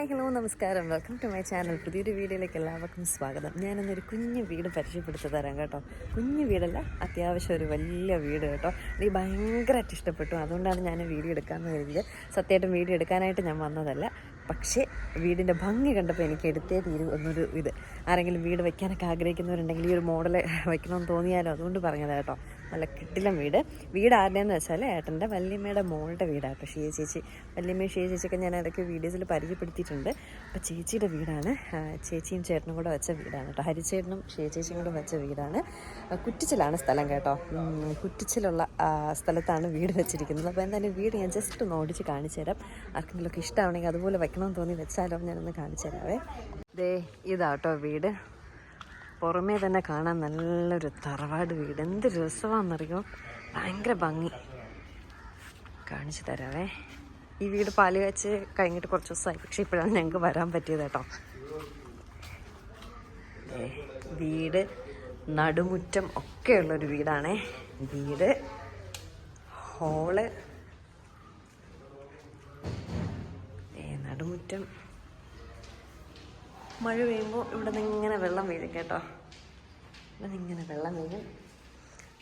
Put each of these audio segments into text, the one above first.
Hi hello നമസ്കാരം. Welcome to my channel പുതിയൊരു വീഡിയോയിലേക്ക് എല്ലാവർക്കും സ്വാഗതം. ഞാനിന്നൊരു കുഞ്ഞു വീട് പരിചയപ്പെടുത്തി തരാം കേട്ടോ. കുഞ്ഞു വീടല്ല അത്യാവശ്യം ഒരു വലിയ വീട് കേട്ടോ. എനിക്ക് ഭയങ്കരമായിട്ട് ഇഷ്ടപ്പെട്ടു. അതുകൊണ്ടാണ് ഞാൻ വീഡിയോ എടുക്കാമെന്ന് കരുതിയത്. സത്യമായിട്ടും വീഡിയോ എടുക്കാനായിട്ട് ഞാൻ വന്നതല്ല. പക്ഷേ വീടിന്റെ ഭംഗി കണ്ടപ്പോൾ എനിക്ക് എടുത്തേ തീരും എന്നൊരു ഇത്. ആരെങ്കിലും വീട് വയ്ക്കാനൊക്കെ ആഗ്രഹിക്കുന്നവരുണ്ടെങ്കിൽ ഈ ഒരു മോഡൽ വയ്ക്കണമെന്ന് തോന്നിയാലോ? അതുകൊണ്ട് പറഞ്ഞതാണ് കേട്ടോ. നല്ല കിട്ടിലം വീട്. വീട് ആരുടെയെന്ന് വെച്ചാൽ ഏട്ടന്റെ വല്യമ്മയുടെ മോളുടെ വീടാണ് ഷിയ ചേച്ചി. വല്യമ്മ ഷിയ ചേച്ചിയൊക്കെ ഞാൻ ഇടയ്ക്ക് വീഡിയോസിൽ പരിചയപ്പെടുത്തിയിട്ടുണ്ട്. അപ്പോൾ ചേച്ചിയുടെ വീടാണ്. ചേച്ചിയും ചേട്ടനും കൂടെ വെച്ച വീടാണ് കേട്ടോ. ഹരിച്ചേട്ടനും ഷിയ ചേച്ചിയും കൂടെ വെച്ച വീടാണ്. കുറ്റിച്ചിലാണ് സ്ഥലം കേട്ടോ. കുറ്റിച്ചിലുള്ള സ്ഥലത്താണ് വീട് വെച്ചിരിക്കുന്നത്. അപ്പോൾ എന്തായാലും വീട് ഞാൻ ജസ്റ്റ് ഒന്ന് ഓടിച്ച് കാണിച്ചു തരാം. ആർക്കെങ്കിലുമൊക്കെ ഇഷ്ടമാണെങ്കിൽ അതുപോലെ വെക്കണമെന്ന് തോന്നി വെച്ചാലോ ഞാനൊന്ന് കാണിച്ചു തരാവേ. ദേ ഇതാട്ടോ വീട്. പുറമേ തന്നെ കാണാൻ നല്ലൊരു തറവാട് വീട്. എന്ത് രസമാണെന്നറിയോ? ഭയങ്കര ഭംഗി. കാണിച്ചു തരാവേ. ഈ വീട് പാൽ വെച്ച് കഴിഞ്ഞിട്ട് കുറച്ച് ദിവസമായി. പക്ഷെ ഇപ്പോഴാണ് ഞങ്ങൾക്ക് വരാൻ പറ്റിയത് കേട്ടോ. വീട് നടുമുറ്റം ഒക്കെയുള്ളൊരു വീടാണേ. വീട് ഹോൾ. നടുമുറ്റം. മഴ പെയ്യുമ്പോൾ ഇവിടെ നിന്ന് ഇങ്ങനെ വെള്ളം വീഴും കേട്ടോ. ഇവിടെ നിന്ന് ഇങ്ങനെ വെള്ളം വീഴും.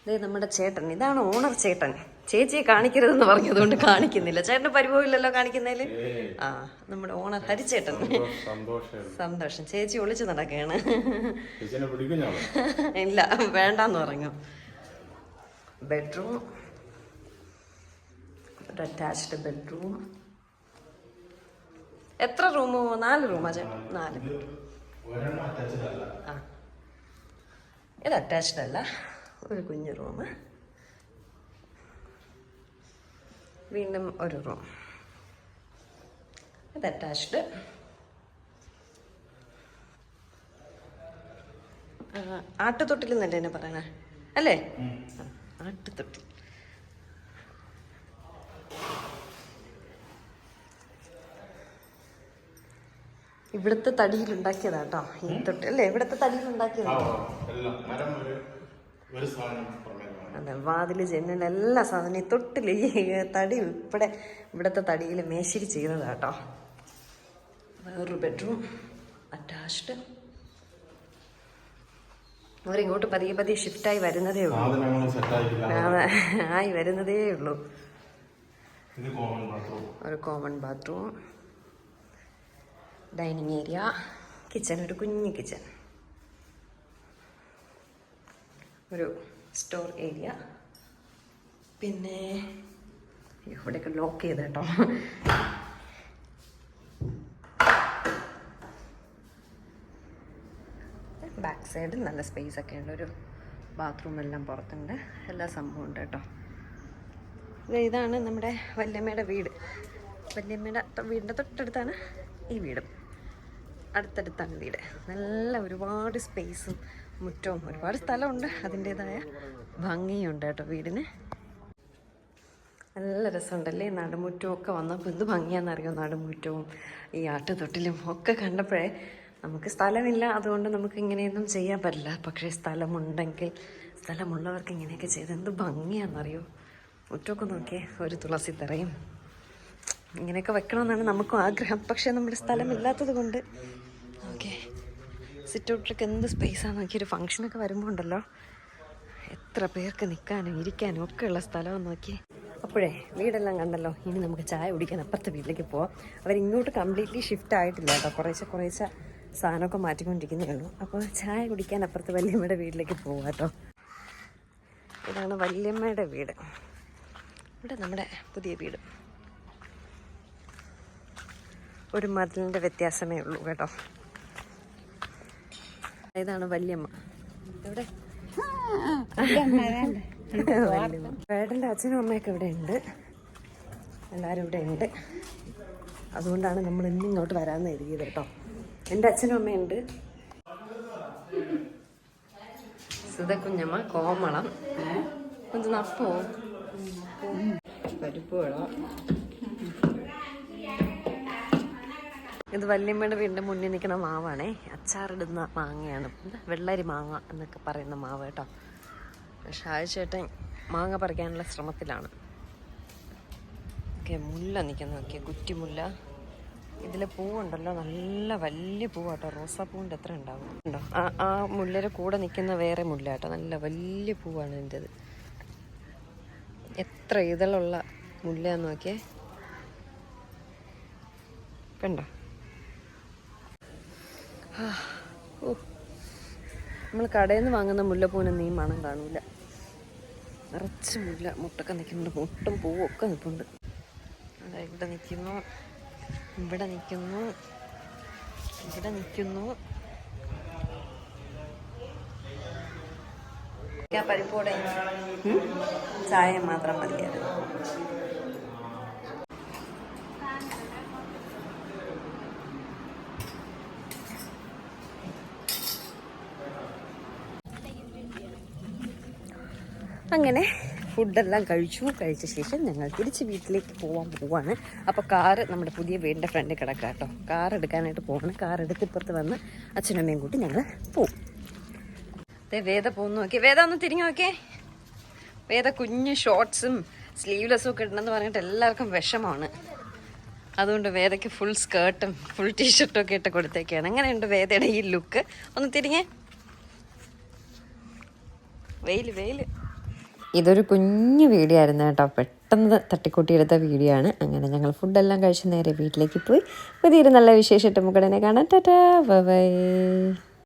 അതേ നമ്മുടെ ചേട്ടൻ ഇതാണ് ഓണർ ചേട്ടൻ. ചേച്ചിയെ കാണിക്കരുതെന്ന് പറഞ്ഞതുകൊണ്ട് കാണിക്കുന്നില്ല. ചേട്ടന് പരിഭവമില്ലല്ലോ കാണിക്കുന്നതിൽ ആ നമ്മുടെ ഓണർ ഹരിച്ചേട്ടൻ. സന്തോഷം സന്തോഷം. ചേച്ചി ഒളിച്ചു നടക്കുകയാണ്. ഇല്ല വേണ്ടാന്ന് പറഞ്ഞു. ബെഡ്റൂം അറ്റാച്ച്ഡ് ബെഡ്റൂം എത്ര റൂം നാല് റൂമാ ചേട്ടൻ. നാല്. ആ. ഇത് അറ്റാച്ച്ഡ് അല്ല. ഒരു കുഞ്ഞു റൂം വീണ്ടും ഒരു റൂം ഇത് അറ്റാച്ച്ഡ് ആട്ടുതൊട്ടിൽ എന്നല്ലേ എന്നെ പറയണേ? അല്ലേ? ആട്ടുതൊട്ടിൽ. ഇവിടുത്തെ തടിയിൽ ഉണ്ടാക്കിയതാ കേട്ടോ ഈ തൊട്ട് അല്ലേ? ഇവിടുത്തെ തടിയിൽ ഉണ്ടാക്കിയതാ. എല്ലാം. മരം ഒരു ഒരു സാധനം പറഞ്ഞേക്കാം അതെ വാതിൽ ജനൽ എല്ലാ സാധനവും ഈ തൊട്ടിൽ ഈ തടി ഇവിടെ ഇവിടുത്തെ തടിയിൽ മേശിരി ചെയ്തതാ കേട്ടോ വേറൊരു ബെഡ്റൂം അറ്റാച്ച്ഡ് അവരിങ്ങോട്ട് പതിയെ പതിയെ ഷിഫ്റ്റായി വരുന്നതേ ഉള്ളൂ. അതെ ആയി വരുന്നതേ ഉള്ളൂ. ഒരു common bathroom dining area kitchen ഒരു കുഞ്ഞു കിച്ചൺ. ഒരു സ്റ്റോർ ഏരിയ. പിന്നെ ഇവിടെയൊക്കെ ലോക്ക് ചെയ്ത് കേട്ടോ. ബാക്ക് സൈഡിൽ നല്ല സ്പേസ് ഒക്കെ ഉണ്ട്. ഒരു ബാത്റൂം എല്ലാം പുറത്തുണ്ട്. എല്ലാ സംഭവം ഉണ്ട് കേട്ടോ. ഇതാണ് നമ്മുടെ വല്യമ്മയുടെ വീട്. വല്യമ്മയുടെ വീടിന്റെ തൊട്ടടുത്താണ് ഈ വീടും. അടുത്തടുത്താണ് വീട്. നല്ല ഒരുപാട് സ്പേസും മുറ്റവും ഒരുപാട് സ്ഥലമുണ്ട്. അതിന്റേതായ ഭംഗിയുണ്ട് കേട്ടോ വീടിന്. നല്ല രസമുണ്ടല്ലേ? നടുമുറ്റവും ഒക്കെ വന്നപ്പോൾ എന്ത് ഭംഗിയാണെന്നറിയോ? നടുമുറ്റവും ഈ ആട്ടുതൊട്ടിലും ഒക്കെ കണ്ടപ്പോഴേ നമുക്ക് സ്ഥലമില്ല. അതുകൊണ്ട് നമുക്ക് ഇങ്ങനെയൊന്നും ചെയ്യാൻ പറ്റില്ല. പക്ഷേ സ്ഥലമുണ്ടെങ്കിൽ സ്ഥലമുള്ളവർക്ക് ഇങ്ങനെയൊക്കെ ചെയ്ത് എന്ത് ഭംഗിയാണെന്നറിയോ? മുറ്റമൊക്കെ നോക്കിയേ ഒരു തുളസി തറയും. ഇങ്ങനെയൊക്കെ വെക്കണമെന്നാണ് നമുക്കും ആഗ്രഹം. പക്ഷേ നമ്മുടെ സ്ഥലമില്ലാത്തത് കൊണ്ട് സിറ്റ് ഔട്ടിലൊക്കെ എന്ത് സ്പേസാണ് നോക്കിയൊരു ഫംഗ്ഷനൊക്കെ വരുമ്പോൾ ഉണ്ടല്ലോ. എത്ര പേർക്ക് നിൽക്കാനും ഇരിക്കാനും ഒക്കെ ഉള്ള സ്ഥലമെന്ന് നോക്കി. അപ്പോഴേ വീടെല്ലാം കണ്ടല്ലോ. ഇനി നമുക്ക് ചായ കുടിക്കാൻ അപ്പുറത്തെ വീട്ടിലേക്ക് പോവാം. അവരിങ്ങോട്ട് കംപ്ലീറ്റ്ലി ഷിഫ്റ്റ് ആയിട്ടില്ല കേട്ടോ. കുറേശ്ശെ കുറേശ്ശെ സാധനമൊക്കെ മാറ്റിക്കൊണ്ടിരിക്കുന്നേ ഉള്ളൂ. അപ്പോൾ ചായ കുടിക്കാൻ അപ്പുറത്തെ വല്യമ്മയുടെ വീട്ടിലേക്ക് പോവാം കേട്ടോ. ഇതാണ് വല്യമ്മയുടെ വീട്. ഇവിടെ നമ്മുടെ പുതിയ വീട്. ഒരു മതിലിന്റെ വ്യത്യാസമേ ഉള്ളൂ കേട്ടോ. ഇതാണ് വല്യമ്മ എവിടെ വല്യമ്മ. വേടൻ്റെ അച്ഛനും അമ്മയൊക്കെ ഇവിടെ ഉണ്ട് എല്ലാവരും ഇവിടെ ഉണ്ട് അതുകൊണ്ടാണ് നമ്മൾ ഇന്ന് ഇങ്ങോട്ട് വരാമെന്ന് എഴുതിയത് കേട്ടോ എൻ്റെ അച്ഛനും അമ്മയുണ്ട് സുധക്കുഞ്ഞമ്മ കോമളം கொஞ்சம் നപ്പോ പരിപ്പ് വേണം ഇത് വല്യമ്മയുടെ വീടിന്റെ മുന്നിൽ നിൽക്കുന്ന മാവാണേ. അച്ചാറിടുന്ന മാങ്ങയാണ്. വെള്ളരി മാങ്ങ എന്നൊക്കെ പറയുന്ന മാവ് കേട്ടോ. ഷാജി ചേട്ടൻ മാങ്ങ പറിക്കാനുള്ള ശ്രമത്തിലാണ്. ഓക്കെ മുല്ല നിൽക്കുന്ന. നോക്കിയ കുറ്റിമുല്ല. ഇതിൽ പൂവുണ്ടല്ലോ. നല്ല വലിയ പൂവാട്ടോ റോസാപ്പൂവിന്റെ എത്ര ഉണ്ടാവും. ഉണ്ടോ ആ ആ മുല്ലയുടെ കൂടെ നിൽക്കുന്ന വേറെ മുല്ല കേട്ടോ. നല്ല വലിയ പൂവാണ് എന്റെത് എത്ര ഇതളുള്ള മുല്ലയാന്ന് നോക്കിയേ. കണ്ടോ? നമ്മൾ കടയിൽ നിന്ന് വാങ്ങുന്ന മുല്ലപ്പൂവിനൊന്നും നീ മണം കാണൂല. നിറച്ച് മുല്ല മുട്ടൊക്കെ നിൽക്കുന്നുണ്ട്. മുട്ടും പൂവും ഒക്കെ നിൽപ്പുണ്ട്. അതാ ഇവിടെ നിൽക്കുന്നു. ഇവിടെ നിൽക്കുന്നു. ഇവിടെ നിൽക്കുന്നു. പരിപ്പോടെ ചായ മാത്രം മതിയായിരുന്നു. അങ്ങനെ ഫുഡെല്ലാം കഴിച്ചു. കഴിച്ച ശേഷം ഞങ്ങൾ തിരിച്ച് വീട്ടിലേക്ക് പോകാൻ പോവാണ്. അപ്പോൾ കാറ് നമ്മുടെ പുതിയ വീടിന്റെ ഫ്രണ്ട് കിടക്കുക കേട്ടോ കാർ എടുക്കാനായിട്ട് പോകണം കാർ എടുത്ത് ഇപ്പുറത്ത് വന്ന് അച്ഛനും അമ്മയും കൂട്ടി ഞങ്ങൾ പോവും. അതെ വേദ പോകുന്നു നോക്കി വേദ ഒന്ന് തിരിഞ്ഞു നോക്കിയേ. വേദ കുഞ്ഞ് ഷോർട്സും സ്ലീവ്ലെസ്സും ഒക്കെ ഇടണമെന്ന് പറഞ്ഞിട്ട് എല്ലാവർക്കും വിഷമമാണ്. അതുകൊണ്ട് വേദയ്ക്ക് ഫുൾ സ്കേർട്ടും ഫുൾ ടീഷർട്ടും ഒക്കെ ഇട്ട് കൊടുത്തേക്കാണ്. അങ്ങനെയുണ്ട് വേദയുടെ ഈ ലുക്ക് ഒന്ന് തിരിഞ്ഞേ. വെയിൽ വെയിൽ ഇതൊരു കുഞ്ഞു വീഡിയോ ആയിരുന്നു കേട്ടോ. പെട്ടെന്ന് തട്ടിക്കൂട്ടിയെടുത്ത വീഡിയോ ആണ്. അങ്ങനെ ഞങ്ങൾ ഫുഡെല്ലാം കഴിച്ച് നേരെ വീട്ടിലേക്ക് പോയി. പുതിയൊരു നല്ല വിശേഷം നമുക്ക് ഉടനെ കാണാം. Tata bye.